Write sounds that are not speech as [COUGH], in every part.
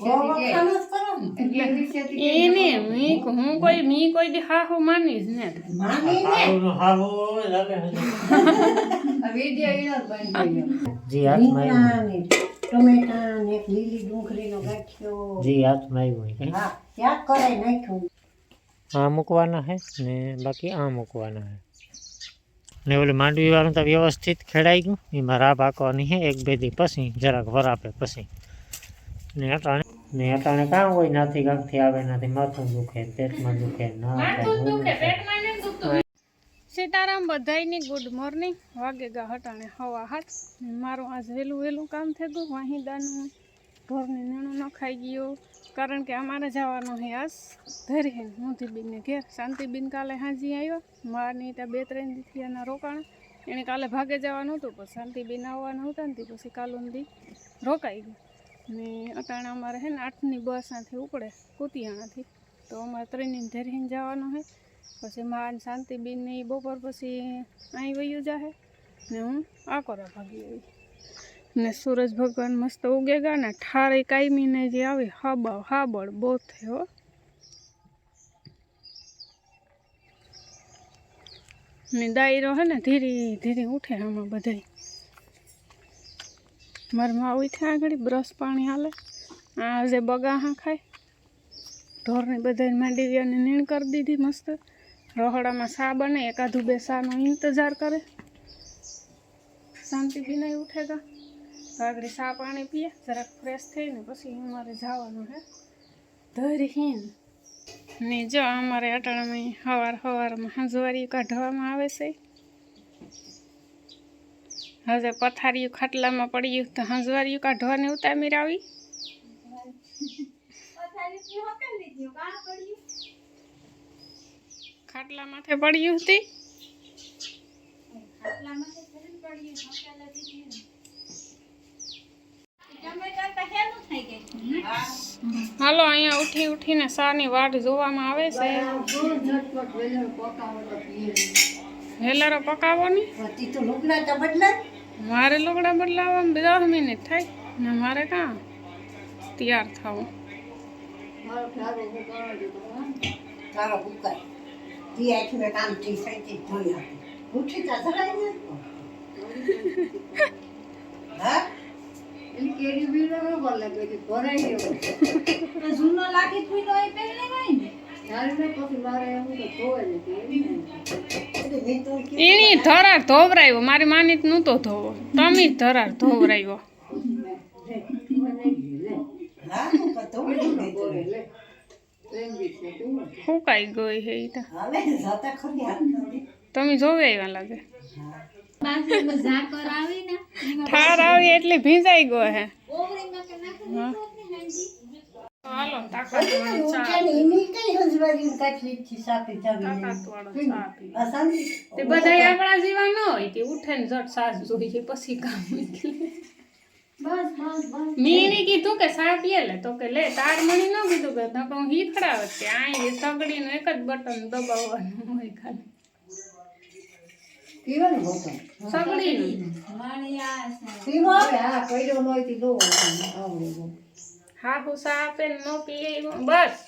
ગોવખાનું જ કરો ને. એને મી હું કોઈ મી કોઈ દી હાહુ માનીશ ને માની ને? આવું હાવું હોય લાગે જી હાથમાં આવ્યું રીંગણા ને ટમેટા ને એક લીલી ડુંગળીનો ગાંઠિયો. જી હાથમાં આવ્યું હોય. હા ત્યાં કરાઈ નાખ્યું. આ મૂકવાના હે ને બાકી આ મૂકવાના હે. ને ઓલી માંડવી વાળું તો વ્યવસ્થિત ખેડાઈ ગયું. એમાં રા પાકવાની હે એક બે દી પછી જરાક વરાપે પછી. ને અટાણે ને અટાણે કાં હોય નાથી કાંકથી આવે નથી માથું દુખે પેટમાં દુખે ના સીતારામ બધાયની ગુડ મોર્નિંગ. વાગે ગા હટાણે હવા હાથ. મારું આજ વહેલું વહેલું કામ થઈ ગયું. વાહિદાનું ઢોરની નીણું ન ખાઈ ગયું. કારણ કે અમારે જવાનું છે આજ ધરી મોતીબીનને ઘેર. શાંતિબીન કાલે હાજી આવ્યો. મારની ત્યાં બે ત્રણ દીથી એના રોકાણ. એણે કાલે ભાગે જવાનું હતું પણ શાંતિબીન આવવાનું હતા ને તે પછી કાલુંદી રોકાઈ ગયું. ને અટાણે અમારે છે ને આઠની બસમાંથી ઉપડે, કુતિયાણાથી. તો અમારે ત્રણની ધરીને જવાનું છે પછી મા શાંતિબેન ને એ બપોર પછી અહીં વયું જાહે. ને હું આકોરા ભાગી આવી. ને સૂરજ ભગવાન મસ્ત ઉગે ને ઠારે કાયમીને જે આવે હાબા હાબળ બહુ થયો ને દાયરો હે ને ધીરે ધીરે ઉઠે આમાં બધાય. મારી માં ઉઠ્યા આગળ, બ્રશ પાણી હાલે. આ જે બગાહા ખાય. ઢોરને બધાને માંડી અને નીણ કરી દીધી મસ્ત. રહોડામાં સા બને એકાદું બે સાનો ઇંતજાર કરે. શાંતિથી નહીં નહીં ઉઠેગા આગળ સા પાણી પીએ, જરાક ફ્રેશ થઈને પછી અમારે જવાનું હે. ધરહીન ને જો અમારે અટાણામાં સવાર સવારમાં હાંજવારી કાઢવામાં આવે છે. હવે પથારીયું ખાટલામાં પડ્યું તો હંજવારીયું કાઢવાની ઉતામીર આવી. ખાટલા માથે પડ્યું હતી હાલો અહીંયા ઉઠી ઉઠીને સાની વાટ જોવામાં આવે છે. હેલારો પકાવો ની? તો બદલાય. મારે લુગડા બદલાવવામાં દસ મિનિટ થાય. ને મારે કાં? તૈયાર થવું. ને? જૂનો લાગે પીલો એ પહેલે નહીં ને? એટલે મેં તો કીધું, એની ધરાર ધોવરાયો મારી માની નહોતો ધોવો. તમે ધરાર ધોવરાયો. ધોઈ ગઈ હે તો. તમે જોવે આવ્યા લાગે. ઠાર આવી એટલે ભીંજાઈ ગયો હે. હાલો તાકાત તે બધા આપણા જેવા ન હોય તે ઉઠે ને જટ સાસ જોઈએ પછી કામ મીણી કીધું કે સાપ લે તો કે લે તાર મણી ન કીધું કે તો હું હીથડાવે તે સગડી સગડીનું એક જ બટન દબાવવાનું હોય ખાલી. પીવાનું સગડીનું. આ હા દો આવડે હા હું સા આપે ને ન પીએ. બસ.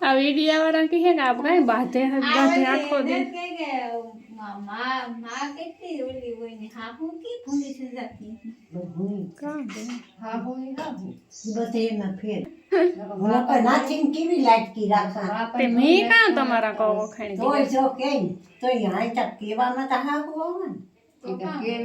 આ વિડિયા વાળા કહે કે આપણે કઈ બાધે બાધે આખો દે કે કે મા- મા મા કેટલી ઓલી હોય ને હાહુ કે ભૂલી સજાતી ભગવાન કાં દે હા હોય હા બધે એમાં ફેર. [LAUGHS] નકર નાથીને કેવી લાટકી રાખા તે મેં કાં તમારા કહો ખાણી તોય જો કેમ તોય હાઈ તક કેવામાં તો હા હોવા ને બીજાનો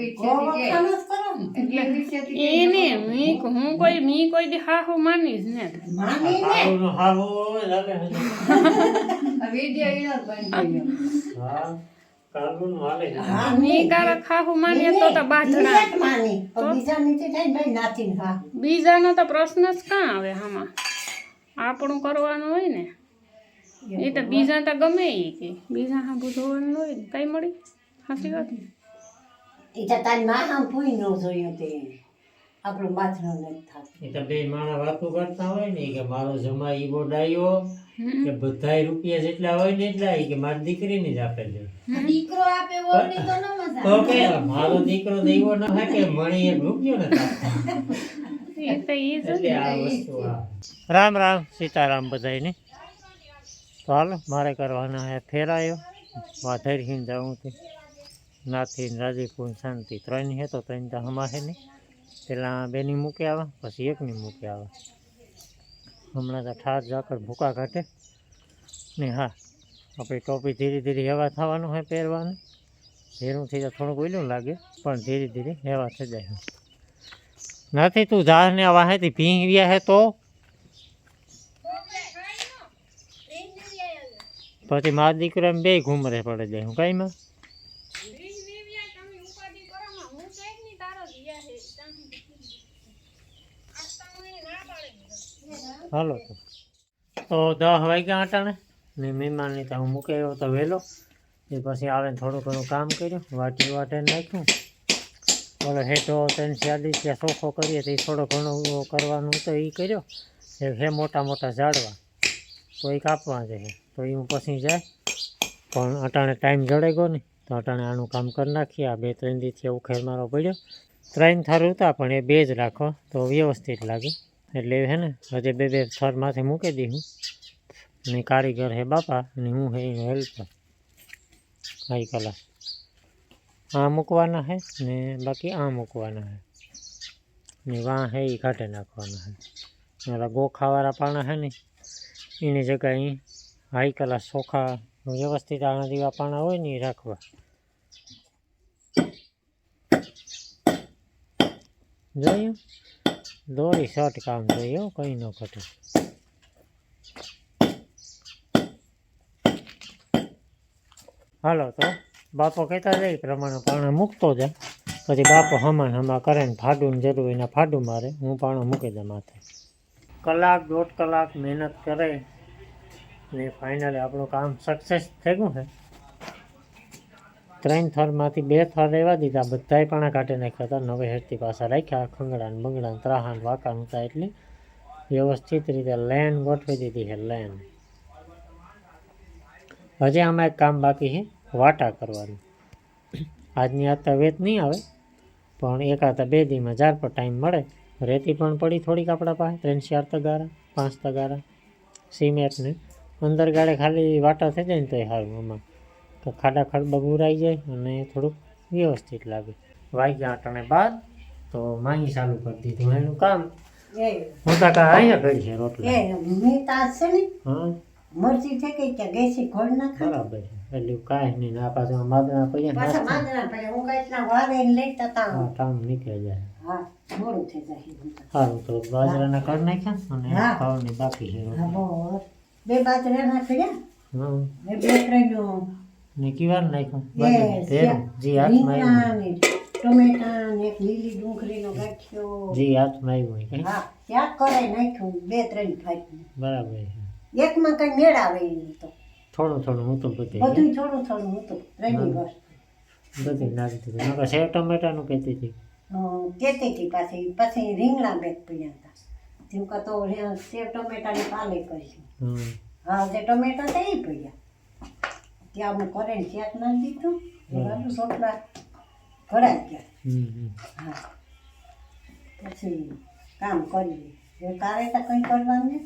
તો પ્રશ્ન જ કા આવે આમાં? આપણું કરવાનું હોય ને. એ તો બીજા તો ગમે એ કે. બીજા હા જોવાનું હોય ને. કઈ મળી? સાચી વાત? ને એ તો તારી માં આમ ભૂઈ ન જોયું તે. આપણું બાજરો નથી થતું એ તો બે માણસ વાતો કરતા હોય ને કે મારો જમા ઈવો ડાયો કે બધાય રૂપિયા જેટલા હોય ને એટલા કે મારી દીકરીને જ આપે છે. દીકરો આપે ઓલી તો ન મજા તો કે મારો દીકરો એવો ન કે મણી એક રૂપિયો ને એ તો ઈ જ એટલે આ વસ્તુ રામ રામ સીતારામ બધાયને. ચાલો હાલો મારે કરવાના હે ફેરાયો. વાધરહીને જાઉં તે નાથી રાજીપુર શાંતિ. ત્રણ હે તો ત્રણ તો હમા હે નહીં પેલા બેની મૂકી આવે, પછી એકની મૂકી આવે. હમણાં તો ઠાર ઝાકળ ભૂકા ઘટે ને હા, આપણી ટોપી ધીરે ધીરે હેવા થવાનું હોય પહેરવાનું. ધીરુંથી તો થોડુંક ઓલું લાગે, પણ ધીરે ધીરે હેવા થઈ જાય નથી તું ઝાડ ને વાહેથી રહ્યા હે તો? પછી મારા દીકરો એમ બે ઘૂમરે પડે જાય હું કઈ હાલો તો. તો દસ વાગ્યા અટાણે ને? મહેમાનની તો હું આવ્યો તો વહેલો. એ પછી આવે થોડું ઘણું કામ કર્યું. વાટી વાટે નાખ્યું. ઓલો હેઠો ત્રણ ચાલીસ ત્યાં ચોખ્ખો કરીએ તો એ થોડો ઘણો કરવાનું તો એ કર્યો. એ હે મોટા મોટા ઝાડવા. તો એ કાપવા છે તો એ હું પછી જાય. પણ અટાણે ટાઈમ જડાઈ ગયો ને તો અટાણે આનું કામ કરી નાખીએ. આ બે ત્રણ દિવસથી ઉખેર મારો પડ્યો. ત્રણ થાર હતા પણ એ બે જ રાખો. તો વ્યવસ્થિત લાગે. એટલે હે ને, હજે બે બે થર માથે મૂકી દીધું ને કારીગર હે બાપા અને હું હે એનો હેલ્પર હાઈ કલા. આ મૂકવાના હે ને બાકી આ મૂકવાના હે. ને વાં હે એ કાઢી નાખવાના હે. ઓલા ગોખાવાળા પાણા હે ને, એની જગ્યાએ અહીં હાઈ કલા ચોખા વ્યવસ્થિત આના જેવા પાણા હોય ને એ રાખવા. જોયું? દોરી શોર્ટ કામ જોઈએ કંઈ ન ઘટે. હાલો તો, બાપો કહેતા જાય પ્રમાણે પાણા મૂકતો જાય પછી બાપો હમાન હમા કરે ને ફાડું જરૂર એના ફાડું મારે, હું પાણો મૂકી દઉં માથે. કલાક દોઢ કલાક મહેનત કરે ને ફાઇનલી આપણું કામ સક્સેસ થઈ ગયું છે ત્રણ થરમાંથી બે થર રહેવા દીધા. બધાય પાણા કાઢી નાખ્યા હતા. નવે હેઠથી પાછા રાખ્યા. ખંગડા ને ત્રાહાન વાકાન હતા એટલે વ્યવસ્થિત રીતે લેન ગોઠવી દીધી છે લેન હજી આમાં એક કામ બાકી છે, વાટા કરવાનું. આજની આતા વેત નહીં આવે, પણ એકાદ બે દીમાં જાર પર ટાઈમ મળે. રેતી પણ પડી થોડીક આપણા પાસે. ત્રણ ચાર તગારા, પાંચ તગારા. સિમેન્ટને. અંદર ગાડે ખાલી વાટા થઈ જાય ને તો સારું આમાં. તો ખાડા ખડબા બુરાઈ જાય અને થોડુંક વ્યવસ્થિત લાગે. વાગ્યા અટાણે બાદ તો માંગી ચાલુ કરી દીધું એનું કામ. હું તો કા અહીંયા કરી છે રોટલા. એ મેં છે ગઈ ત્યાં ગેસી ઘોડ ના બરાબર છે. એટલે કાંઈ નહીં ના આ માદના આ પડ્યા પાછા માદના માંદરા હું કઈ રીતના વારે લેતા હા કામ નીકળી જાય. હા મોડું થઈ જાય હું તો. સારું તો બાજરાના કર નાખ્યા અને. ખાવાની બાકી છે બે બાજરાના નાખ્યા હા બે ત્રણ ને વાર નાખ્યું. જી હાથમાં આવ્યું ટમેટા ને એક લીલી ડુંગળીનો ગાંઠિયો. જે હાથમાં આવ્યું હા ત્યાં કરાઈ નાખ્યું. બે ત્રણ ફાઈટ બરાબર છે. એકમાં કઈ મેળ આવે નહીં તો. થોડું થોડું હું તો બધું થોડું થોડું હતું ત્રણેય વસ્તુ બધે નાખી દીધું. નકર સેવ ટમેટાનું કહેતી હતી. કહેતી હતી પાછી. પછી રીંગણા બેગ પડ્યા હતા. જેમ કે તો સેવ ટમેટાની પાલે કરીશું. હા તે ટમેટા તો પડ્યા. ત્યાં અમે કરીને શેક નાખી દીધું. બરાબર છોકરા ઘડા ગયા. હા. પછી કામ કરીએ. એ તારે તો કંઈ કરવાનું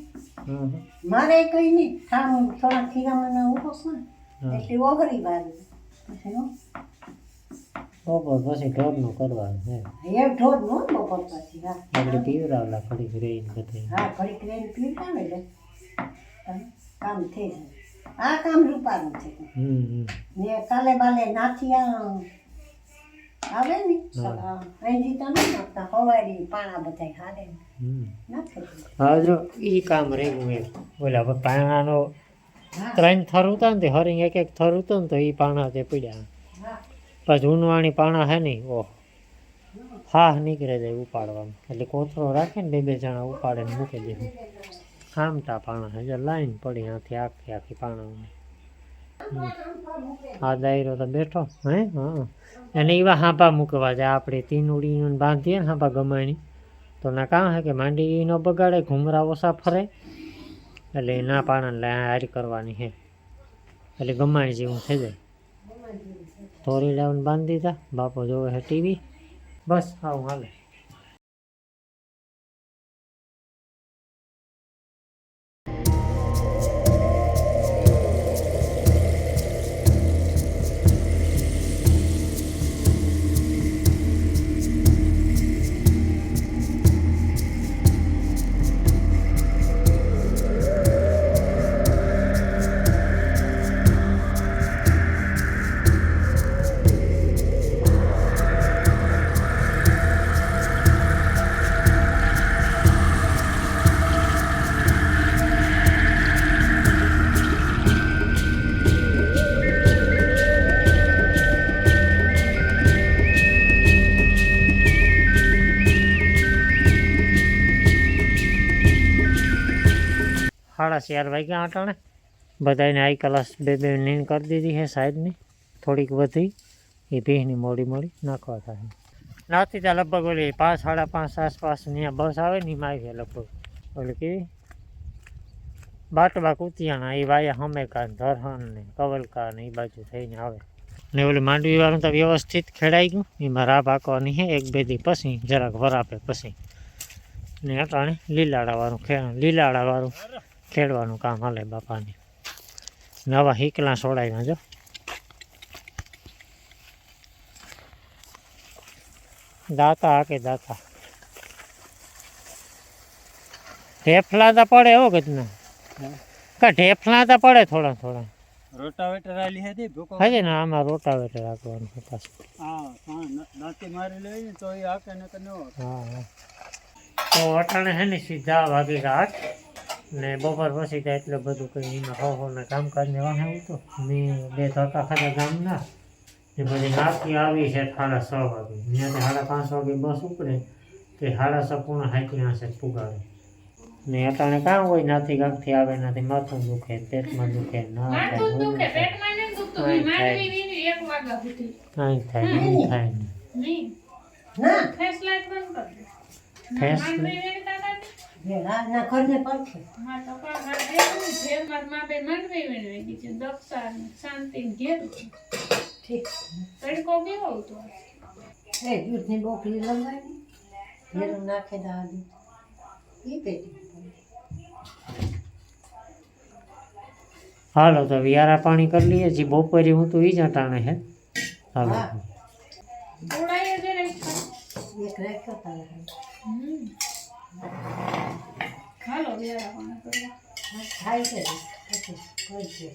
હમ. મારે કંઈ નહીં. થામ થોડા ખીરામાં ઊભો છે ને. એટલે ઓગળી બાજુ પછી હું? બપોર પછી ઢોરનું કરવાનું છે. એ ઢોર નો બપોર પછી હા. આપણે પીવડાવલા ઘડીક રહીને બધે. હા ઘડીક રહીને પીવડાવે એટલે કામ થઈ જાય. આ કામ રૂપાનું છે. ને કાલે બાલે નાથિયા આવે ને હા. અહીંથી તો ન નાખતા હવારી પાણા બધા હારે. નાખે જો એ કામ રહ્યું એ ઓલા પાણાનો હા. ત્રણ થર ઉતા ને હરિંગ એક એક થર ઉતો ને તો એ પાણા તે પડ્યા. હા. પછી ઉનવાણી પાણા હે નહીં ઓહ. હા નીકળે જાય ઉપાડવામાં. એટલે કોથળો રાખે ને બે બે જણા ઉપાડે ને મૂકી દે. ખામટા પાણા હે જો લાઈન પડી આથી આખી આખી પાણાઓની હમ. આ દાયરો તો બેઠો, હે? હા. અને એવા હાંપા મૂકવા જાય, આપણે તીનુડીનું બાંધીએ ને હાંપા ગમાણી. તો ના કાં હે કે માંડી ન બગાડે, ઘૂમરા ઓછા ફરે. એટલે એ ના પાડે એટલે આ હારી કરવાની છે એટલે ગમાણી જેવું થઈ જાય. થોરી લાવીને બાંધી દીધા. બાપો જોવે છે ટીવી. બસ, આવું હાલે. ચાર વાગ્યા આટાણે બધાને આઈ ક્લાસ બે બે નીંદ કરી દીધી છે સાહેબની થોડીક વધી એ ભીહની મોડી મોડી નાખવા થાય નાથી ત્યાં લગભગ ઓલી પાંચ સાડા પાંચ આસપાસ ત્યાં બસ આવે ને એમાં આવી લગભગ ઓલી કેવી બાટવા કુતિયાણા એ વાયા હમેકા ને ધરહણ ને કવલકા ને એ બાજુ થઈને આવે। ને ઓલી માંડવી વાળું તો વ્યવસ્થિત ખેડાઈ ગયું। એમાં રાહ પાકવાની છે એક બે દી પછી, જરાક વરાપે પછી. ને અટાણે લીલાડાવાળું ખે લીલાડાવાળું ખેડવાનું કામ હાલે બાપાને. નવા હીકલા સોડાવ્યા જો. દાતા હાકે દાતા. ઢેફલા તો પડે હો કતના કા ઢેફલા તો પડે થોડા થોડા. રોટાવેટર આલી હતી ભૂકો. હજે ને આમાં રોટાવેટર રાખવાનું છે પાછું. હા હા ન- નાથી મારી લઈ ને તો એ આકે ને કે ન આકે. હા હા. તો અટાણે છે ને સીધા વાગી રાત. ને બપોર પછી કાંઈ એટલે બધું કંઈ એમાં હો હો ને કામકાજને વાહે તો મેં બે ધોકા ખાધા ગામના. ને પછી નાખી આવી છે સાડા છ વાગે. ત્યાંથી સાડા પાંચ વાગે બસ ઉપડે તે સાડા છ પૂર્ણ હાથી આસે પુગાડે ને અટાણે કામ હોય નાથી ગાંઠથી આવે નાથી માથું દુખે પેટમાં દુખે ના થાય કાંઈ થાય. માંડવી વીણી એક વાગ્યા સુધી. કાંઈ થાય નહીં થાય. ના. ફેસ હાલો તો વિયારા પાણી કરી લઈએ. જે બપોરે હું તો એ જ અટાણે હે. હાલો હા. ઉડાઈએ જરા એક રાખ્યો તારે હમ. હાલો વેરા પાણી કરવા થાય છે પછી કરી છે